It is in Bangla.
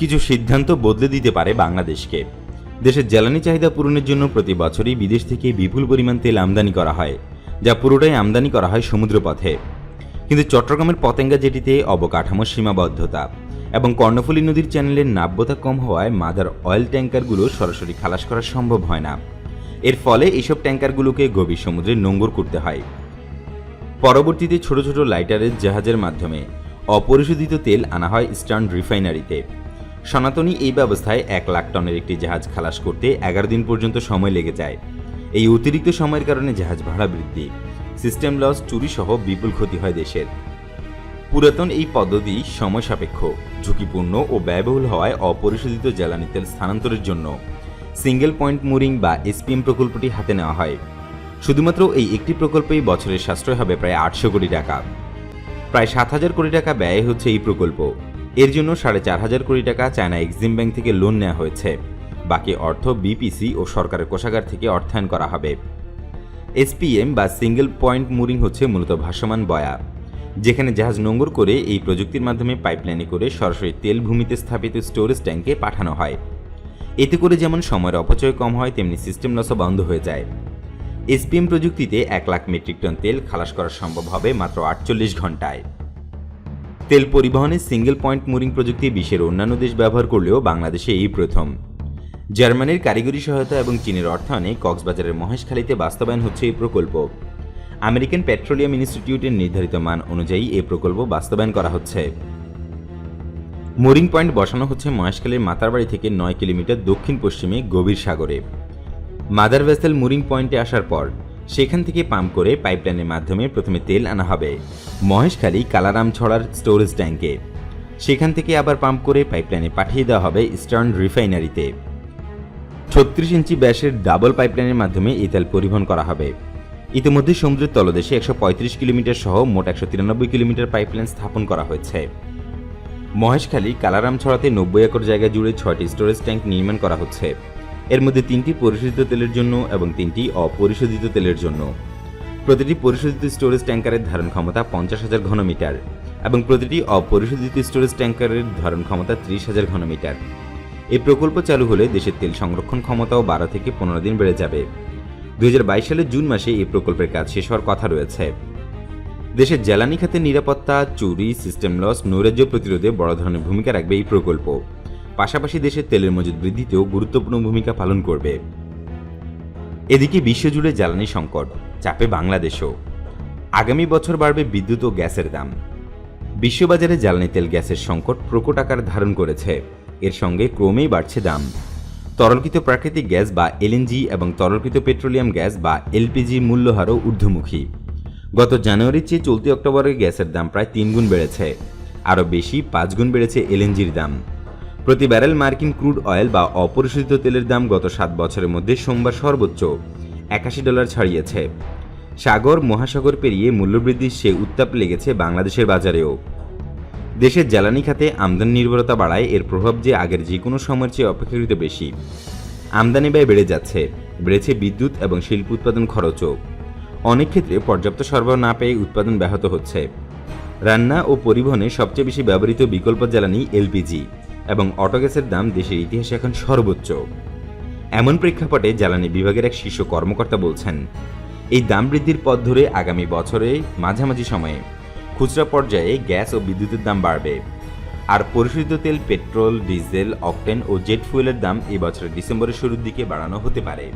কিছু সিদ্ধান্ত বদলে দিতে পারে বাংলাদেশকে। দেশের জ্বালানি চাহিদা পূরণের জন্য প্রতি বছরই বিদেশ থেকে বিপুল পরিমাণ তেল আমদানি করা হয়, যা পুরোটাই আমদানি করা হয় সমুদ্রপথে। কিন্তু চট্টগ্রামের পতেঙ্গা জেটিতে অবকাঠামোর সীমাবদ্ধতা এবং কর্ণফুলী নদীর চ্যানেলের নাব্যতা কম হওয়ায় মাদার অয়েল ট্যাঙ্কারগুলো সরাসরি খালাস করা সম্ভব হয় না। এর ফলে এইসব ট্যাঙ্কারগুলোকে গভীর সমুদ্রে নোঙ্গর করতে হয়। পরবর্তীতে ছোট ছোট লাইটারের জাহাজের মাধ্যমে অপরিশোধিত তেল আনা হয় ইস্টার্ন রিফাইনারিতে। সনাতনী এই ব্যবস্থায় এক লাখ টনের একটি জাহাজ খালাস করতে এগারো দিন পর্যন্ত সময় লেগে যায়। এই অতিরিক্ত সময়ের কারণে জাহাজ ভাড়া বৃদ্ধি। সিস্টেম লস চুরি সহ বিপুল ক্ষতি হয় দেশের। পুরাতন এই পদ্ধতি সময় সাপেক্ষ, ঝুঁকিপূর্ণ ও ব্যয়বহুল হওয়ায় অপরিশোধিত জ্বালানি তেল স্থানান্তরের জন্য সিঙ্গেল পয়েন্ট মুরিং বা এসপিএম প্রকল্পটি হাতে নেওয়া হয়। শুধুমাত্র এই একটি প্রকল্পেই বছরের সাশ্রয় হবে প্রায় আটশো কোটি টাকা। প্রায় সাত হাজার কোটি টাকা ব্যয় হচ্ছে এই প্রকল্প। এর জন্য সাড়ে চার হাজার কোটি টাকা চায়না এক্সিম ব্যাংক থেকে লোন নেওয়া হয়েছে। বাকি অর্থ বিপিসি ও সরকারের কোষাগার থেকে অর্থায়ন করা হবে। এসপিএম বা সিঙ্গেল পয়েন্ট মুরিং হচ্ছে মূলত ভাসমান বয়া। যেখানে জাহাজ নোঙর করে এই প্রযুক্তির মাধ্যমে পাইপলাইনে করে সরাসরি তেল ভূমিতে স্থাপিত স্টোরেজ ট্যাঙ্কে পাঠানো হয়। এতে করে যেমন সময়ের অপচয় কম হয়, তেমনি সিস্টেম লসও বন্ধ হয়ে যায়। এসপিএম প্রযুক্তিতে এক লাখ মেট্রিক টন তেল খালাস করা সম্ভব হবে মাত্র আটচল্লিশ ঘন্টায়। তেল পরিবহনে সিঙ্গেল পয়েন্ট মুরিং প্রযুক্তি বিশ্বের অন্যান্য দেশ ব্যবহার করলেও বাংলাদেশে এই প্রথম। জার্মানির কারিগরি সহায়তা এবং চীনের অর্থায়নে কক্সবাজারের মহেশখালীতে বাস্তবায়ন হচ্ছে এই প্রকল্প। আমেরিকান পেট্রোলিয়াম ইনস্টিটিউটের নির্ধারিত মান অনুযায়ী এই প্রকল্প বাস্তবায়ন করা হচ্ছে। মোরিং পয়েন্ট বসানো হচ্ছে মহেশখালীর মাতারবাড়ি থেকে নয় কিলোমিটার দক্ষিণ পশ্চিমে গভীর সাগরে। মাদার ভেসেল মুরিং পয়েন্টে আসার পর সেখান থেকে পাম্প করে পাইপলাইনের মাধ্যমে প্রথমে তেল আনা হবে। মহেশখালী কালারাম ছড়ার স্টোরেজ ট্যাঙ্কে। সেখান থেকে আবার পাম্প করে পাইপলাইনে পাঠিয়ে দেওয়া হবে ইস্টার্ন রিফাইনারিতে। ছত্রিশ ইঞ্চি ব্যাসের ডাবল পাইপলাইনের মাধ্যমে এই তেল পরিবহন করা হবে। ইতিমধ্যে সমুদ্রের তলদেশে একশো পঁয়ত্রিশ কিলোমিটার সহ মোট একশো তিরানব্বই কিলোমিটার পাইপলাইন স্থাপন করা হয়েছে। মহেশখালী কালারাম ছড়াতে নব্বই একর জায়গা জুড়ে ছয়টি স্টোরেজ ট্যাঙ্ক নির্মাণ করা হচ্ছে। এর মধ্যে তিনটি পরিশোধিত তেলের জন্য এবং তিনটি অপরিশোধিত তেলের জন্য। প্রতিটি পরিশোধিত স্টোরেজ ট্যাঙ্কারের ধারণ ক্ষমতা পঞ্চাশ হাজার ঘনমিটার এবং প্রতিটি অপরিশোধিত স্টোরেজ ট্যাঙ্কারের ধারণ ক্ষমতা ত্রিশ হাজার ঘনমিটার। এই প্রকল্প চালু হলে দেশের তেল সংরক্ষণ ক্ষমতাও বারো থেকে পনেরো দিন বেড়ে যাবে। দুই হাজার বাইশ সালের জুন মাসে এই প্রকল্পের কাজ শেষ হওয়ার কথা রয়েছে। দেশের জ্বালানি খাতের নিরাপত্তা, চুরি সিস্টেম লস নৈরাজ্য প্রতিরোধে বড় ধরনের ভূমিকা রাখবে এই প্রকল্প। পাশাপাশি দেশের তেলের মজুদ বৃদ্ধিতেও গুরুত্বপূর্ণ ভূমিকা পালন করবে। এদিকে বিশ্বজুড়ে জ্বালানি সংকট, চাপে বাংলাদেশও। আগামী বছর বাড়বে বিদ্যুৎ ও গ্যাসের দাম। বিশ্ববাজারে জ্বালানি তেল গ্যাসের সংকট প্রকট আকার ধারণ করেছে। এর সঙ্গে ক্রমেই বাড়ছে দাম। তরলকৃত প্রাকৃতিক গ্যাস বা এলএনজি এবং তরলকৃত পেট্রোলিয়াম গ্যাস বা এলপিজি মূল্যহারও ঊর্ধ্বমুখী। গত জানুয়ারির চেয়ে চলতি অক্টোবরে গ্যাসের দাম প্রায় তিন গুণ বেড়েছে। আরও বেশি পাঁচ গুণ বেড়েছে এলএনজির দাম। প্রতি ব্যারেল মার্কিন ক্রুড অয়েল বা অপরিশোধিত তেলের দাম গত সাত বছরের মধ্যে সোমবার সর্বোচ্চ একাশি ডলার ছাড়িয়েছে। সাগর মহাসাগর পেরিয়ে মূল্যবৃদ্ধির সে উত্তাপ লেগেছে বাংলাদেশের বাজারেও। দেশের জ্বালানি খাতে আমদানি নির্ভরতা বাড়ায় এর প্রভাব যে আগের যে কোনো সময়ের চেয়ে অপেক্ষাকৃত বেশি। আমদানি ব্যয় বেড়ে যাচ্ছে, বেড়েছে বিদ্যুৎ এবং শিল্প উৎপাদন খরচও। অনেক ক্ষেত্রে পর্যাপ্ত সরবরাহ না পেয়ে উৎপাদন ব্যাহত হচ্ছে। রান্না ও পরিবহনে সবচেয়ে বেশি ব্যবহৃত বিকল্প জ্বালানি এলপিজি। এবং অটোগ্যাসের দাম দেশের ইতিহাসে এখন সর্বোচ্চ। এমন প্রেক্ষাপটে জ্বালানি বিভাগের এক শীর্ষ কর্মকর্তা বলছেন, এই দাম বৃদ্ধির পথ ধরে আগামী বছরে মাঝামাঝি সময়ে খুচরা পর্যায়ে গ্যাস ও বিদ্যুতের দাম বাড়বে। আর পরিশোধিত তেল, পেট্রোল, ডিজেল, অকটেন ও জেট ফুয়েলের দাম এই বছরের ডিসেম্বরের শুরুর দিকে বাড়ানো হতে পারে।